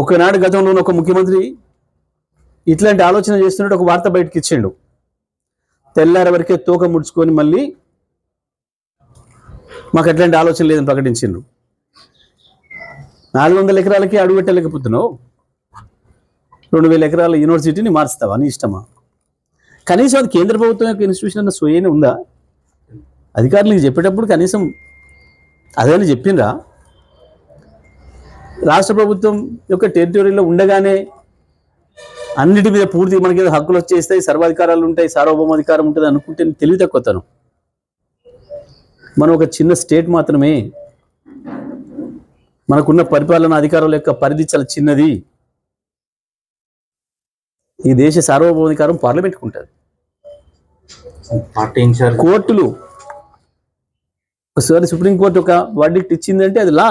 ఒకనాడు గతంలో ఉన్న ఒక ముఖ్యమంత్రి ఇట్లాంటి ఆలోచన చేస్తున్నట్టు ఒక వార్త బయటకి ఇచ్చిండు. తెల్లారి వరకే తోక ముడుచుకొని మళ్ళీ మాకు అట్లాంటి ఆలోచన లేదని ప్రకటించిండు. నాలుగు వందల ఎకరాలకి అడుగు పెట్టలేకపోతున్నావు. రెండు వేల ఎకరాల యూనివర్సిటీని మార్చుతావా నీ ఇష్టమా? కనీసం అది కేంద్ర ప్రభుత్వం యొక్క ఇన్స్టిట్యూషన్ అన్న సోయనే ఉందా? అధికారులకు చెప్పేటప్పుడు కనీసం అదని చెప్పిండ్రా రాష్ట్ర ప్రభుత్వం యొక్క టెరిటరీలో ఉండగానే అన్నిటి మీద పూర్తి మనకి ఏదో హక్కులు వచ్చేస్తాయి సర్వాధికారాలు ఉంటాయి సార్వభౌమాధికారం ఉంటుంది అనుకుంటే తెలివి తక్కువతను మనం ఒక చిన్న స్టేట్ మాత్రమే మనకున్న పరిపాలన అధికారుల యొక్క పరిధి చాలా చిన్నది. ఈ దేశ సార్వభౌమాధికారం పార్లమెంట్కి ఉంటుంది. కోర్టులు ఒకసారి సుప్రీంకోర్టు ఒక వర్డిక్ట్ ఇచ్చిందంటే అది లా.